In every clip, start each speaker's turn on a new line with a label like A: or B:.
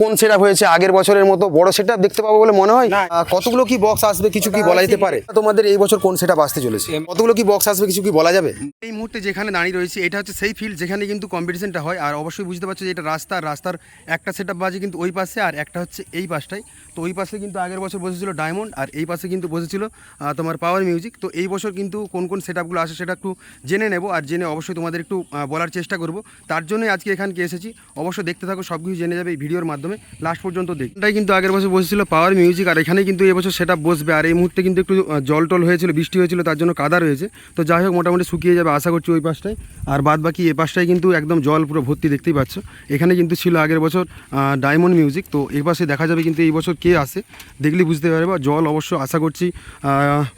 A: কোন সেট হয়েছে আগের বছরের মতো? বড় সেট দেখতে পাবো বলে মনে হয়? কতগুলো কি বক্স আসবে কিছু কি বলা যেতে পারে? তোমাদের এই বছর কোন সেট আসতে চলেছে? কতগুলো কি বক্স আসবে কিছু কি বলা যাবে? এই মুহূর্তে যেখানে দাঁড়িয়ে রয়েছে এটা হচ্ছে সেই ফিল্ড যেখানে কিন্তু কম্পিটিশনটা হয়। আর অবশ্যই বুঝতে পারছ যে এটা রাস্তা রাস্তার একটা সেট বাজে কিন্তু ওই পাশে আর একটা হচ্ছে এই পাশটায় তো ওই পাশে কিন্তু আগের বছর বসেছিল ডায়মন্ড আর এই পাশে কিন্তু বসেছিল তোমার পাওয়ার মিউজিক তো এই বছর কিন্তু কোন কোন সেট আপগুলো আসে সেটা একটু জেনে নেব আর জেনে অবশ্যই তোমাদের একটু বলার চেষ্টা করব। তার জন্যই আজকে এখানকে এসেছি। অবশ্যই দেখতে থাকো সব কিছু জেনে যাবে এই ভিডিওর মাধ্যমে। লাস্ট পর্যন্ত দেখ। এটাই কিন্তু আগের বছর বসেছিল পাওয়ার মিউজিক আর এখানে কিন্তু এবছর সেটা বসবে। আর এই মুহূর্তে কিন্তু একটু জল টল হয়েছিল, বৃষ্টি হয়েছিল, তার জন্য কাদা রয়েছে। তো যাই হোক, মোটামুটি শুকিয়ে যাবে, আশা করছি ওই পাশটায়। আর বাদ বাকি এ পাশটায় কিন্তু একদম জল পুরো ভর্তি দেখতেই পাচ্ছ। এখানে কিন্তু ছিল আগের বছর ডায়মন্ড মিউজিক তো এই পাশে দেখা যাবে কিন্তু এই বছর কে আসে, দেখলে বুঝতে পারবে। জল অবশ্য আশা করছি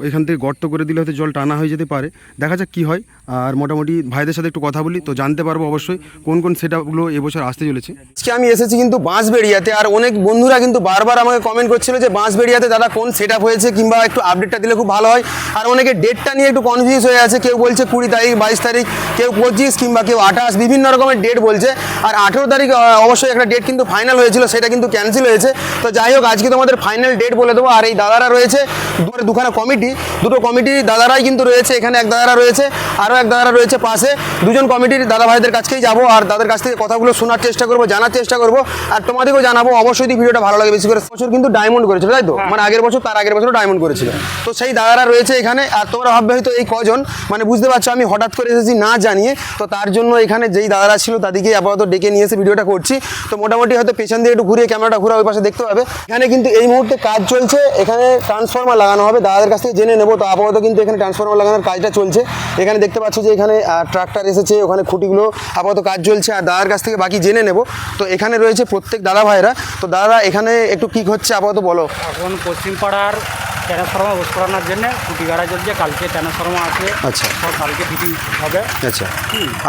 A: এখান থেকে গর্ত করে দিলে হয়তো জল টানা হয়ে যেতে পারে। দেখা যাক কী হয়। আর মোটামুটি ভাইদের সাথে একটু কথা বলি, তো জানতে পারব অবশ্যই কোন কোন সেটআপগুলো এবছর আসতে চলেছে। আজকে আমি এসেছি কিন্তু বাঁশবেড়িয়াতে। আর অনেক বন্ধুরা কিন্তু বারবার আমাকে কমেন্ট করছিল যে বাঁশ বাঁশবেড়িয়াতে দাদা কোন সেট হয়েছে কিংবা একটু আপডেটটা দিলে খুব ভালো হয়। আর অনেকে ডেটটা নিয়ে একটু কনফিউজ হয়ে আছে। কেউ বলছে কুড়ি তারিখ, বাইশ তারিখ, কেউ পঁচিশ কিংবা কেউ আঠাশ, বিভিন্ন রকমের ডেট বলছে। আর আঠেরো তারিখ অবশ্যই একটা ডেট কিন্তু ফাইনাল হয়েছিল, সেটা কিন্তু ক্যান্সেল হয়েছে। তো যাই হোক, আজকে তোমাদের ফাইনাল ডেট বলে দেবো। আর এই দাদারা রয়েছে, দুটো দুখানা কমিটি দুটো কমিটির দাদারাই কিন্তু রয়েছে, এখানে এক দাদারা রয়েছে, আরও এক দাদারা রয়েছে পাশে। দুজন কমিটির দাদা ভাইদের কাছকেই যাব, আর তাদের কাছ থেকে কথাগুলো শোনার চেষ্টা করব, জানার চেষ্টা করব। আর তোমাদেরকেও জানাব অবশ্যই ভিডিওটা ভালো লাগে বেশি করে বছর কিন্তু ডায়মন্ড করেছিল তাই তো? মানে আগের বছর তার আগের বছর ডায়মন্ড করেছিল। তো সেই দাদারা রয়েছে এখানে আর তোমরা ভাববে হয়তো এই কজন মানে বুঝতে পারছ আমি হঠাৎ করে এসেছি না জানিয়ে তো তার জন্য এখানে যেই দাদারা ছিল তাদেরকে আপাতত ডেকে নিয়ে এসে ভিডিওটা করছি। তো মোটামুটি হয়তো পেছন দিয়ে একটু ঘুরিয়ে ক্যামেরাটা ঘুরে ওই পাশে দেখতে পাবে। এখানে কিন্তু এই মুহূর্তে কাজ চলছে এখানে ট্রান্সফর্মার লাগানো হবে দাদাদের কাছ থেকে জেনে নেব তো আপাতত কিন্তু এখানে ট্রান্সফর্মার লাগানোর কাজটা চলছে। এখানে দেখতে পাচ্ছ যে এখানে ট্রাক্টর এসেছে ওখানে খুঁটিগুলো আপাতত কাজ চলছে আর দাদার কাছ থেকে বাকি জেনে নেব। তো এখানে রয়েছে প্রত্যেক দাদা ভাইরা তো দাদা এখানে একটু কি হচ্ছে আপাতত বলো।
B: এখন পশ্চিম পাড়ার ট্রান্সফর্মার বস করানোর জন্য কুটি গাড়া চলছে কালকে ট্রান্সফর্মার আছে।
A: আচ্ছা।
B: সব কালকে ফিটিং হবে।
A: আচ্ছা।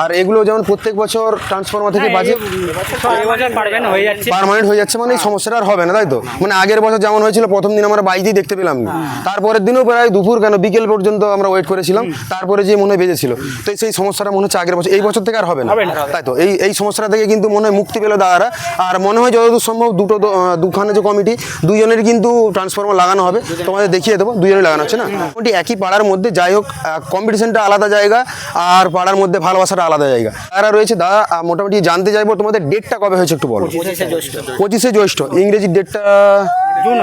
A: আর এগুলো যেমন প্রত্যেক বছর ট্রান্সফর্মার থেকে বাজে
B: পারমানেন্ট হয়ে যাচ্ছে।
A: পার্মানেন্ট হয়ে যাচ্ছে। মানে এই সমস্যাটা আর হবে না তাই তো? মানে আগের বছর যেমন হয়েছিল প্রথম দিন আমরা বাইরেই দেখতে পেলাম না। তারপরের দিনও প্রায় দুপুর কেন বিকেল পর্যন্ত আমরা ওয়েট করেছিলাম। তারপরে যে মনে হয় বেজেছিল। তো সেই সমস্যাটা মনে হচ্ছে আগের বছর এই বছর থেকে আর হবে না। তাই তো? এই এই সমস্যাটা থেকে কিন্তু মনে হয় মুক্তি পেল দাদারা। আর মনে হয় যতদূর সম্ভব দুটো দুখানে যে কমিটি দুজনের কিন্তু ট্রান্সফর্মার লাগানো হবে। তোমাদের দেখিয়ে দেবো দুজনে লাগানো হচ্ছে না? মোটামুটি একই পাড়ার মধ্যে যাই হোক কম্পিটিশনটা আলাদা জায়গা আর পাড়ার মধ্যে ভালোবাসাটা আলাদা জায়গা। তারা রয়েছে দাদা মোটামুটি জানতে চাইব তোমাদের ডেটটা কবে হয়েছে একটু বলো।
B: পঁচিশে জ্যৈষ্ঠ।
A: ইংরেজি জ্যৈষ্ঠ। ইংরেজির ডেটটা
B: জুন।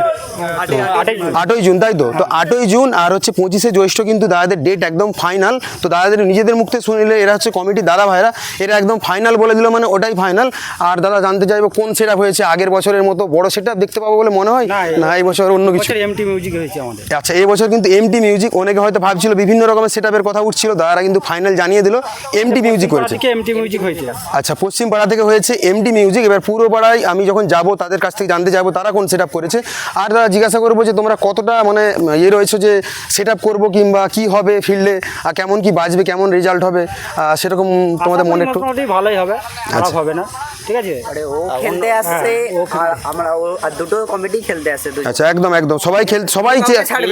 B: আটই জুন।
A: তাই তো? তো আটই জুন আর হচ্ছে পঁচিশে জ্যৈষ্ঠ কিন্তু দাদাদের ডেট একদম ফাইনাল তো দাদাদের নিজেদের মুখতে শুনিলে এরা হচ্ছে কমিটি দাদা ভাইরা এরা একদম ফাইনাল বলে দিল মানে ওটাই ফাইনাল আর দাদা জানতে চাইব কোন সেট হয়েছে আগের বছরের মতো বড় সেট দেখতে পাবো বলে মনে হয়?
B: না,
A: এই বছর অন্য কিছু।
B: এমটি মিউজিক হয়েছে আমাদের।
A: আচ্ছা এই বছর কিন্তু এমটি মিউজিক অনেকে হয়তো ভাবছিল বিভিন্ন রকমের সেট কথা উঠছিল দাদারা কিন্তু ফাইনাল জানিয়ে দিল। এমটি মিউজিক করেছে
B: এমটি মিউজিক হয়েছে।
A: আচ্ছা পশ্চিম পাড়া থেকে হয়েছে এমডি মিউজিক এবার পূর্ব পাড়ায় আমি যখন যাব তাদের কাছ থেকে জানতে যাব তারা কোন সেট করেছে। আর জিজ্ঞাসা করব যে তোমরা কতটা মানে ইয়ে রয়েছে যে সেট আপ করব কিংবা কি হবে ফিল্ডে আর কেমন কি বাজবে কেমন রেজাল্ট হবে আহ, সেরকম তোমাদের মনে একটু
B: ভালোই হবে খারাপ
A: আচ্ছা।
B: হবে না ঠিক আছে?
C: আরে ও খেলতে আসছে আর আমরা ও আর দুটো কমিটি খেলতে আসছে দুজন।
A: আচ্ছা একদম একদম। সবাই খেল সবাই।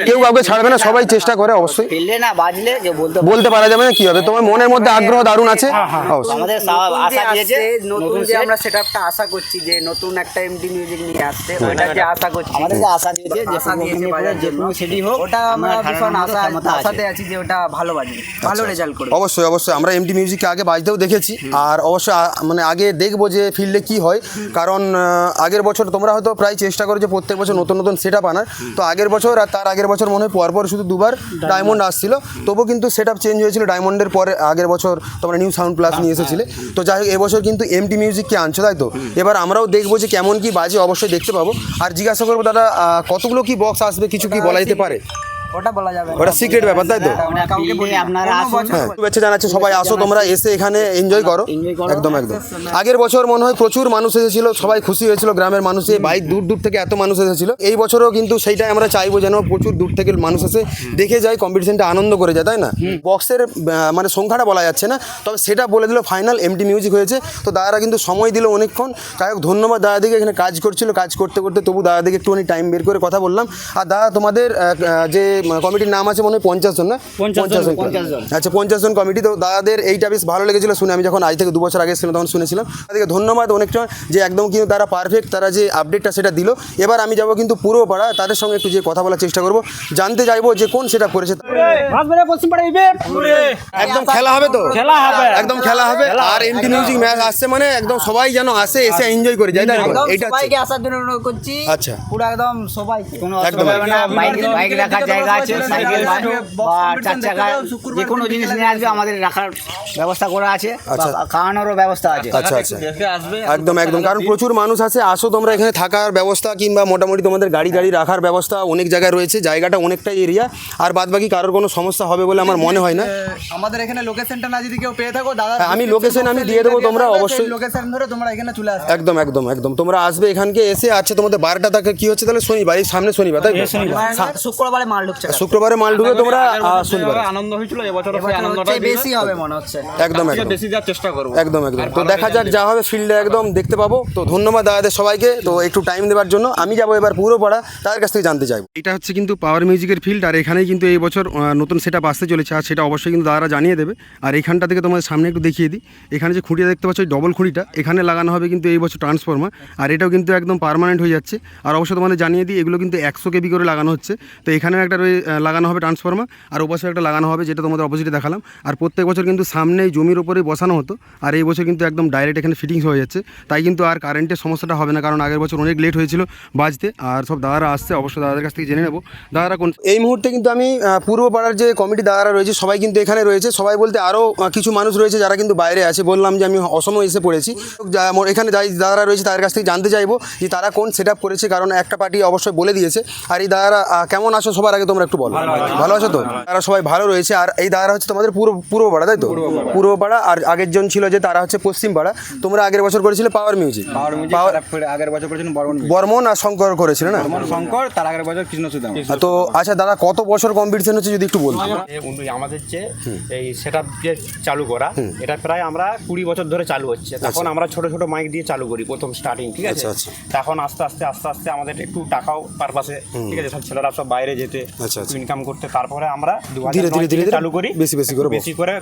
A: কেউ কাউকে ছাড়বে না। সবাই চেষ্টা করে অবশ্যই।
C: ফিল্ডে না বাজলে যে বলতে
A: বলতে পারা যাবে না কি হবে? তোমার মনের মধ্যে আগ্রহ দারুণ আছে? অবশ্যই।
C: আমাদের আশা দিয়েছে নতুন যে আমরা সেটআপটা আশা করছি যে নতুন একটা এমডি মিউজিক নিয়ে আসছে ওটা যে আশা করছি।
B: আমাদের যে আশা দিয়েছে যে
C: আশা দিয়েছে বাজার
B: যে
C: জন্য।
B: কোনো সেটই হোক
C: ওটা আমরা ভীষণ আশা আশাতে আছি। যে ওটা ভালো বাজবে ভালো রেজাল্ট করবে।
A: অবশ্যই অবশ্যই। আমরা এমটি মিউজিককে আগে বাজতেও দেখেছি আর অবশ্যই মানে আগে দেখব যে ফিল্ডে কি হয় কারণ আগের বছর তোমরা হয়তো প্রায় চেষ্টা করো যে প্রত্যেক বছর নতুন নতুন সেট আপ আনার। তো আগের বছর আর তার আগের বছর মনে হয় পরপর শুধু দুবার ডায়মন্ড আসছিল। তবু কিন্তু সেট আপ চেঞ্জ হয়েছিল ডায়মন্ডের পরে আগের বছর তোমরা নিউ সাউন্ড প্লাস নিয়ে এসেছিলে। তো যাই হোক এবছর কিন্তু এমটি মিউজিককে আনছো তাই তো? এবার আমরাও দেখব যে কেমন কি বাজে অবশ্যই দেখতে পাবো। আর জিজ্ঞাসা করব দাদা কতগুলো কি বক্স আসবে কিছু কি বলা যেতে পারে?
C: ওটা বলা যাবে
A: ওটা সিক্রেট ব্যাপার তাই তো?
C: ওটা
B: আপনারা আসুন।
C: বছর। বলি।
A: শুভেচ্ছা জানাচ্ছি সবাই আসো তোমরা এসে এখানে এনজয় করো। একদম একদম। আগের বছর মনে হয় প্রচুর মানুষ এসেছিল সবাই খুশি হয়েছিল গ্রামের মানুষে বাইক দূর দূর থেকে এত মানুষ এসেছিল। এই বছরও কিন্তু সেইটাই আমরা চাইব যেন প্রচুর দূর থেকে মানুষ এসে দেখে যায় কম্পিটিশনটা আনন্দ করে যায় তাই না? বক্সের মানে সংখ্যাটা বলা যাচ্ছে না তবে সেটা বলে দিল ফাইনাল এমটি মিউজিক হয়েছে। তো দাদারা কিন্তু সময় দিল অনেকক্ষণ। যাই হোক ধন্যবাদ দাদাদিকে এখানে কাজ করছিল কাজ করতে করতে তবু দাদাদিকে একটুখানি টাইম বের করে কথা বললাম। আর দাদা তোমাদের যে কমিটির নাম আছে মনে হয় পঞ্চাশ জন না?
B: পঞ্চাশ জন,
A: আচ্ছা পঞ্চাশ জন কমিটি। তো দাদাদের এইটা বেশ ভালো লেগেছিল শুনে আমি যখন আজ থেকে দু বছর আগে এসেছিলাম তখন শুনেছিলাম। তাদেরকে ধন্যবাদ অনেকটা যে একদম কিন্তু তারা পারফেক্ট তারা যে আপডেটটা সেটা দিল। এবার আমি যাব কিন্তু পুরো পাড়া তাদের সঙ্গে একটু যে কথা বলার চেষ্টা করব। জানতে চাইব যে কোন সেটা করেছে। একদম খেলা হবে তো?
B: খেলা হবে।
A: একদম খেলা হবে। আর এমটি মিউজিক ম্যাচ আসছে মানে একদম সবাই যেন আসে এসে এনজয় করে যায়? এইটা
C: সবাইকে আসার জন্য অনুরোধ করছি।
A: আচ্ছা।
C: পুরো একদম সবাই। কোনো
A: একদম।
C: অসুবিধা হবে না। বাইক বাইক রাখার জায়গা আছে সাইকেল বা চার চাকা যে কোনো জিনিস নিয়ে আসবে আমাদের রাখার ব্যবস্থা করা আছে
A: আচ্ছা।
C: খাওয়ানোরও ব্যবস্থা আছে।
A: আচ্ছা আচ্ছা। একদম একদম। কারণ প্রচুর মানুষ আছে আসো তোমরা এখানে থাকার ব্যবস্থা কিংবা মোটামুটি তোমাদের গাড়ি গাড়ি রাখার ব্যবস্থা অনেক জায়গায় রয়েছে জায়গাটা অনেকটাই এরিয়া আর বাদ বাকি কারোর কোনো সমস্যা হবে বলে আমার মনে হয় না।
D: আমাদের এখানে লোকেশনটা না যদি কেউ পেয়ে থাকো দাদা
A: হ্যাঁ, আমি লোকেশন আমি দিয়ে দেবো, তোমরা অবশ্যই-
D: লোকেশন ধরে তোমরা এখানে চলে আসবে।
A: একদম একদম একদম। তোমরা আসবে এখানকে এসে আচ্ছা তোমাদের বারোটা তাকে কি হচ্ছে তাহলে শনিবার এই সামনে শনিবার তাই?
C: শুক্রবারে ঢুকছে।
A: শুক্রবারে মাল ঢুকে তোমরা শনিবার
B: আনন্দ হয়েছিল
C: এবছর হচ্ছে বেশি হবে মনে হচ্ছে।
A: একদম একদম।
B: বেশি দেওয়ার চেষ্টা করব।
A: একদম একদম। তো দেখা যাক যা হবে ফিল্ডে একদম দেখতে পাবো। তো ধন্যবাদ দাদাদের সবাইকে। তো একটু টাইম দেওয়ার জন্য। আমি যাব এবার পুরো পাড়া। তাদের কাছ থেকে জানতে চাইব। এটা হচ্ছে কিন্তু পাওয়ার মিউজিকের ফিল্ড আর এখানেই কিন্তু এই বছর নতুন সেট আসতে চলেছে। আর সেটা অবশ্যই কিন্তু দাদারা জানিয়ে দেবে। আর এখানটা থেকে তোমাদের সামনে একটু দেখিয়ে দিই। এখানে যে খুঁটিটা দেখতে পাচ্ছ ওই ডবল খুঁটিটা এখানে লাগানো হবে কিন্তু এই বছর ট্রান্সফর্মার আর এটাও কিন্তু একদম পারমানেন্ট হয়ে যাচ্ছে। আর অবশ্যই তোমাদের জানিয়ে দিই এগুলো কিন্তু একশো কেবি করে লাগানো হচ্ছে। তো এখানেও একটা রয়ে- লাগানো হবে ট্রান্সফর্মার আর ওপাশে একটা লাগানো হবে যেটা তোমাদের অপোজিটে দেখালাম। আর প্রত্যেক বছর কিন্তু সামনে জমির ওপরেই বসানো হতো আর এই বছর কিন্তু একদম ডাইরেক্ট এখানে ফিটিংস হয়ে যাচ্ছে। তাই কিন্তু আর কারেন্টের সমস্যাটা হবে না, কারণ আগের বছর অনেক লেট হয়েছিল বাজতে আর সব দাদারা আসছে, অবশ্যই দাদাদের কাছ থেকে জেনে নেব। দাদারা কোন এই মুহূর্তে কিন্তু আমি পূর্ব পাড়ার যে কমিটি দাদারা রয়েছে, সবাই কিন্তু এখানে রয়েছে। সবাই বলতে আরও কিছু মানুষ রয়েছে যারা কিন্তু বাইরে আছে। বললাম যে আমি অসময় এসে পড়েছি। এখানে যাই দাদারা রয়েছে, তাদের কাছ থেকে জানতে চাইব যে তারা কোন সেট করেছে, কারণ একটা পার্টি অবশ্যই বলে দিয়েছে। আর এই দাদারা কেমন আছো সবার আগে তোমরা একটু বলো। ভালো আছো? তো? তারা সবাই ভালো রয়েছে। আর এই দাদারা হচ্ছে তোমাদের পূর্ব পূর্ব পাড়া তাই তো? পূর্ব পাড়া আর আগের জন ছিল যে তারা হচ্ছে পশ্চিম পাড়া তোমরা আগের বছর করেছিলে পাওয়ার মিউজিক পাওয়ার
D: আগের বছর করেছেন বর্মন
A: আর শঙ্কর করেছিল না?
D: শঙ্কর তার আগের বছর কৃষ্ণ
A: তো আচ্ছা দাদা কত বছর কম্পিটিশন হচ্ছে যদি একটু বলতো?
B: আমাদের যে এই সেট যে চালু করা এটা প্রায় আমরা কুড়ি বছর ধরে চালু হচ্ছে। তখন আমরা ছোট ছোট মাইক দিয়ে চালু করি প্রথম স্টার্টিং ঠিক আছে?
A: আচ্ছা, আচ্ছা।
B: তখন আস্তে আস্তে আস্তে আস্তে আমাদের একটু টাকাও পারপাসে ঠিক আছে? সব ছেলেরা সব বাইরে যেতে
A: আচ্ছা, আচ্ছা।
B: ইনকাম করতে তারপরে আমরা
A: ধীরে ধীরে ধীরে
B: চালু করি।
A: বেশি বেশি করে
B: বেশি করে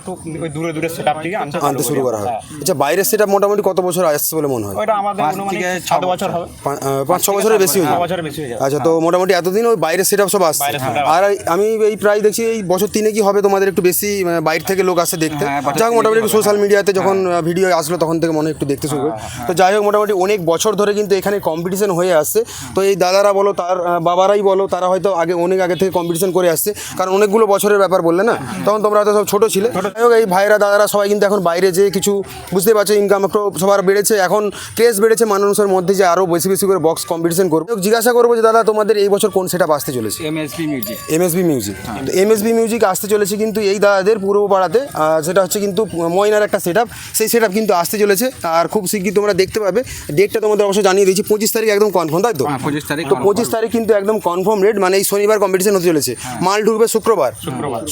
B: ওই দূরে দূরে সেট আপ থেকে আনতে
A: শুরু করা। হয়।
B: হ্যাঁ।
A: আচ্ছা বাইরের সেটা মোটামুটি কত বছর আসছে বলে মনে হয়?
B: ওইটা আমাদের অনুমানিক সাত বছর হবে।
A: পা- আহ, পাঁচ ছ বছরের বেশি হয়ে যাবে।
B: বছরের বেশি হয়ে যাবে।
A: আচ্ছা তো মোটামুটি এতদিন ওই বাইরের সেট সব আসছে। আর আমি এই প্রায় দেখছি এই বছর তিনে কি হবে তোমাদের একটু বেশি বাইরে থেকে লোক আসে দেখতে। যাই হোক মোটামুটি একটু সোশ্যাল মিডিয়াতে যখন ভিডিও আসলো তখন থেকে মনে একটু দেখতে শুরু করি। তো যাই হোক মোটামুটি অনেক বছর ধরে কিন্তু এখানে কম্পিটিশন হয়ে আসছে। তো এই দাদারা বলো তার বাবারাই বলো তারা হয়তো আগে অনেক আগে থেকে কম্পিটিশন করে আসছে। কারণ অনেকগুলো বছরের ব্যাপার বললে না? তখন তোমরা হয়তো সব ছোটো ছিলে। যাই হোক এই ভাইরা দাদারা সবাই কিন্তু এখন বাইরে যেয়ে কিছু বুঝতে পারছ ইনকাম একটু সবার বেড়েছে। এখন ক্রেজ বেড়েছে মানুষের মধ্যে যে আরও বেশি বেশি করে বক্স কম্পিটিশন করব। জিজ্ঞাসা করব যে দাদা তোমাদের এই বছর কোন সেটা আসতে চলেছে?
D: MSP music
A: MSB music MSB music আসতে চলেছে কিন্তু এই দাদাদের পূর্ব পাড়াতে সেটা হচ্ছে কিন্তু ময়নার একটা সেট সেই সেট কিন্তু আসতে চলেছে। আর খুব শিগগির তোমরা দেখতে পাবে। ডেটটা তোমাদের অবশ্যই জানিয়ে দিয়েছি পঁচিশ তারিখ একদম কনফার্ম তাই তো?
D: হ্যাঁ, 25 তারিখ
A: তো পঁচিশ তারিখ কিন্তু একদম কনফার্ম রেট মানে এই শনিবার কম্পিটিশন হতে চলেছে। মাল ঢুকবে শুক্রবার।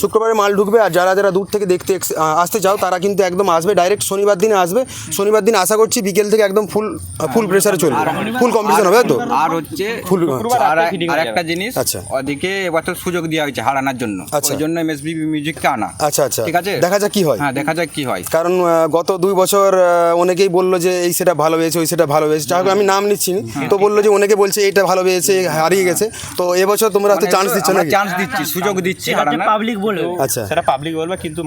A: শুক্রবারে। মাল ঢুকবে আর যারা যারা দূর থেকে দেখতে আসতে চাও তারা কিন্তু একদম আসবে। ডাইরেক্ট শনিবার দিনে আসবে। শনিবার দিন আশা করছি বিকেল থেকে একদম ফুল ফুল প্রেসারে চলবে। ফুল কম্পিটিশন হবে তো?
D: আর হচ্ছে
A: ফুল
D: আর আর একটা জিনিস
A: আচ্ছা।
D: ওদিকে এবছর সুযোগ দেওয়া হয়েছে হারানোর জন্য।
A: আচ্ছা।
D: ওই জন্য এমএসবি মিউজিককে আনা।
A: আচ্ছা আচ্ছা।
D: ঠিক আছে?
A: দেখা যাক কি হয়।
D: হ্যাঁ দেখা যাক কি হয়।
A: কারণ গত দুই বছর অনেকেই বলল যে এই সেটা ভালো হয়েছে ওই সেটা ভালো হয়েছে। যাই আমি নাম নিচ্ছি না। তো বলল যে অনেকে বলছে এটা ভালো হয়েছে হারিয়ে গেছে। তো এবছর তোমরা তো চান্স দিচ্ছ নাকি
D: চান্স দিচ্ছি সুযোগ দিচ্ছি হারানোর
B: পাবলিক বলে
A: আচ্ছা।
B: সেটা পাবলিক বলবে কিন্তু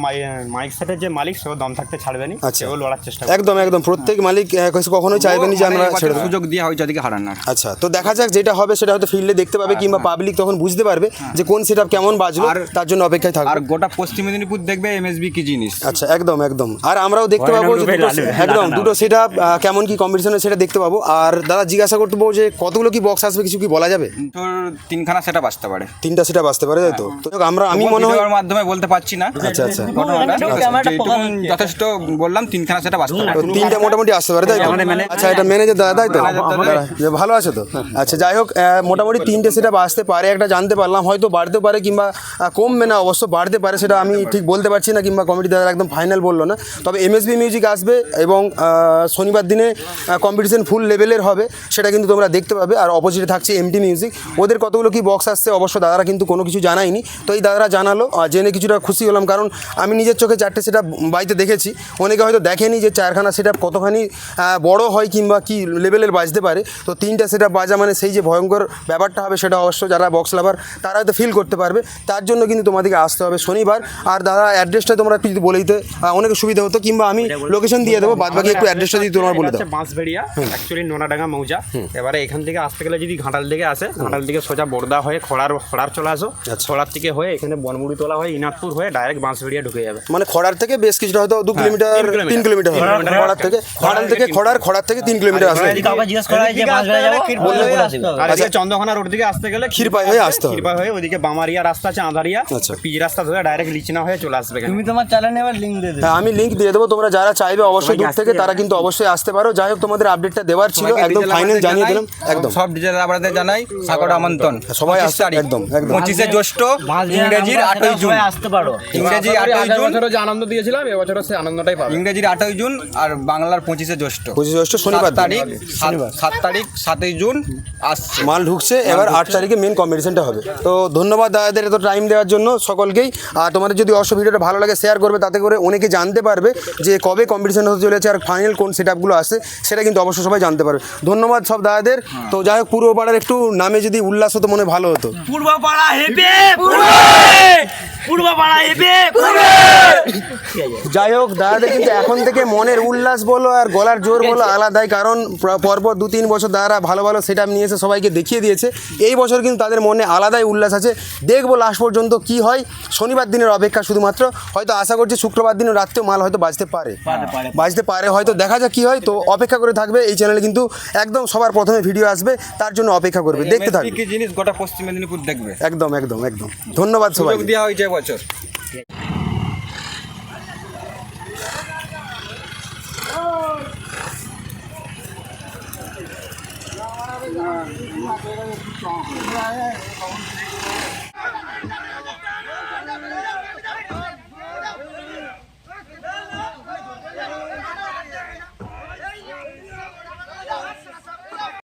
B: মাইক সেটের যে মালিক সেও দম থাকতে ছাড়বে না
A: আচ্ছা।
B: সেও লড়ার চেষ্টা
A: একদম একদম প্রত্যেক মালিক আহ, কখনোই চাইবেনি যে আমরা ছেড়ে দেবো।
D: সুযোগ দেওয়া হয়েছে ওদিকে হারানোর
A: আচ্ছা তো দেখা যাক যেটা হবে সেটা হয়তো ফিল্ডে দেখতে পাবে কিংবা পাবলিক তখন বুঝতে পারবে যে কোন সেট কেমন বাজলো
D: আর-
A: তার জন্য অপেক্ষায় থাকবে।
D: আর গোটা পশ্চিম মেদিনীপুর দেখবে এমএসবি কি জিনিস।
A: আচ্ছা একদম একদম। আর আমরাও দেখতে পাবো যে একদম দুটো সেট কেমন কি কম্পিটিশনে সেটা দেখতে পাবো। আর দাদা জিজ্ঞাসা করতে পারব যে কতগুলো কি বক্স আসবে কিছু কি বলা যাবে?
D: তোর তিনখানা সেটা বাঁচতে পারে।
A: তিনটা সেটা বাঁচতে পারে তাই তো? তো আমরা আমি মনে হয়
D: মাধ্যমে বলতে পারছি না।
A: আচ্ছা আচ্ছা।
D: যথেষ্ট বললাম তিনখানা সেটা বাঁচতে পারে।
A: তিনটা মোটামুটি আসতে পারে তাই তো? আচ্ছা এটা ম্যানেজার দাদা তাই তো? ভালো আছে তো? আচ্ছা যাই হোক মোটামুটি তিনটে সেটা আসতে পারে একটা জানতে পারলাম হয়তো বাড়তে পারে কিংবা কমবে না অবশ্য বাড়তে পারে সেটা আমি ঠিক বলতে পারছি না কিংবা কমিটি দাদা একদম ফাইনাল বলল না। তবে এমএসবি মিউজিক আসবে এবং শনিবার দিনে কম্পিটিশন ফুল লেভেলের হবে সেটা কিন্তু তোমরা দেখতে পাবে আর অপোজিটে থাকছে এমটি মিউজিক ওদের কতগুলো কি বক্স আসছে অবশ্য দাদারা কিন্তু কোনো কিছু জানায়নি। তো এই দাদারা জানালো আর জেনে কিছুটা খুশি হলাম কারণ আমি নিজের চোখে চারটে সেটা বাড়িতে দেখেছি। অনেকে হয়তো দেখেনি যে চারখানা সেটা কতখানি বড় হয় কিংবা কি লেভেলের বাজতে পারে। তো তিনটা সেটা বাজা মানে সেই যে ভয়ঙ্কর ব্যাপারটা হবে সেটা অবশ্য যারা বক্স লাভার তারা হয়তো ফিল করতে পারবে। তার জন্য কিন্তু তোমাদেরকে আসতে হবে শনিবার। আর দাদা অ্যাড্রেসটা তোমরা একটু যদি বলে দিতে অনেক সুবিধা হতো কিংবা আমি লোকেশন দিয়ে দেবো। বাদ বাকি একটু অ্যাড্রেসটা যদি তোমার বলে দাও।
B: বাঁশবেড়িয়া অ্যাকচুয়ালি নোনাডাঙ্গা মৌজা। এবারে এখান থেকে আসতে গেলে যদি ঘাটাল দিকে আসে ঘাটাল দিকে সোজা বর্দা হয়ে খড়ার খড়ার চলে আসো।
A: আচ্ছা।
B: খড়ার থেকে হয়ে এখানে বনমুড়ি তোলা হয়ে ইনাদপুর হয়ে ডাইরেক্ট বাঁশবেড়িয়া ঢুকে যাবে।
A: মানে খড়ার থেকে বেশ কিছুটা হয়তো দু কিলোমিটার
B: তিন কিলোমিটার।
A: তিন কিলোমিটার। খড়ার থেকে খড়ার থেকে খড়ার খড়ার থেকে তিন কিলোমিটার আসবে।
C: হয়
B: আর এদিকে চন্দ্রকোনা রোড দিকে আসতে গেলে
A: ক্ষীরপাই হয়ে আসতে হবে।
B: ক্ষীরপাই হয়ে ওইদিকে বামারিয়া রাস্তা আছে আঁধারিয়া।
A: আচ্ছা।
B: পিচ রাস্তা ধরে ডাইরেক্ট লিচনা হয়ে চলে আসবে।
C: তুমি তোমার চ্যানেলে এবার লিঙ্ক দিয়ে দেবে
A: হ্যাঁ আমি লিংক দিয়ে দেবো। তোমরা যারা চাইবে অবশ্যই দূর থেকে তারা কিন্তু অবশ্যই আসতে পারো। যাই হোক তোমাদের আপডেটটা দেওয়ার ছিল। একদম ফাইনাল জানিয়ে। দিলাম। একদম।
D: সব ডিজেল আবারদের জানাই। সাকর আমন্ত্রণ।
A: সবাই আসছে, একদম, একদম।
D: পঁচিশে জ্যৈষ্ঠ ইংরেজির আটই জুন।
C: আসতে পারো।
D: ইংরেজি আটই জুন।
E: যে আনন্দ দিয়েছিলাম এবছরও সে আনন্দটাই পাবে।
D: ইংরেজির আটই জুন আর বাংলার পঁচিশে জ্যৈষ্ঠ।
A: পঁচিশে জ্যৈষ্ঠ শনিবার
D: তারিখ সাত- তারিখ সাতই জুন আসছে।
A: মাল ঢুকছে এবার আট তারিখে মেন কম্পিটিশনটা হবে। তো ধন্যবাদ দাদাদের এত টাইম দেওয়ার জন্য সকলকেই। আর তোমাদের যদি অবশ্য ভিডিওটা ভালো লাগে শেয়ার করবে তাতে করে অনেকে জানতে পারবে যে কবে কম্পিটিশন হতে চলেছে আর ফাইনাল কোন সেট আপগুলো আসে সেটা কিন্তু অবশ্যই সবাই জানতে পারবে। ধন্যবাদ সব দাদাদের। তো যাই হোক পূর্ব পাড়ার একটু নামে যদি উল্লাস হতো মনে ভালো হতো।
C: পূর্বপাড়া হেপে পূর্বপাড়া হেপে
A: যাই হোক দাদাদের কিন্তু এখন থেকে মনের উল্লাস বলো আর গলার জোর বলো আলাদাই কারণ পরপর দু তিন বছর দাদারা ভালো ভালো সেট আপ নিয়েছে সবাইকে দেখিয়ে দিয়েছে। এই বছর কিন্তু তাদের মনে আলাদাই উল্লাস আছে। দেখব লাস্ট পর্যন্ত কি হয়। শনিবার দিনের অপেক্ষা শুধুমাত্র। হয়তো আশা করছি শুক্রবার দিনের রাত্রেও মাল হয়তো বাজতে পারে। বাজতে পারে হয়তো দেখা যাক কি হয়। তো অপেক্ষা করে থাকবে। এই চ্যানেলে কিন্তু একদম সবার প্রথমে ভিডিও আসবে। তার জন্য অপেক্ষা করবে। দেখতে থাকবে।
D: জিনিস গোটা পশ্চিম মেদিনীপুর দেখবে।
A: একদম একদম একদম। ধন্যবাদ সবাই
D: দেওয়া হয়েছে এবছর।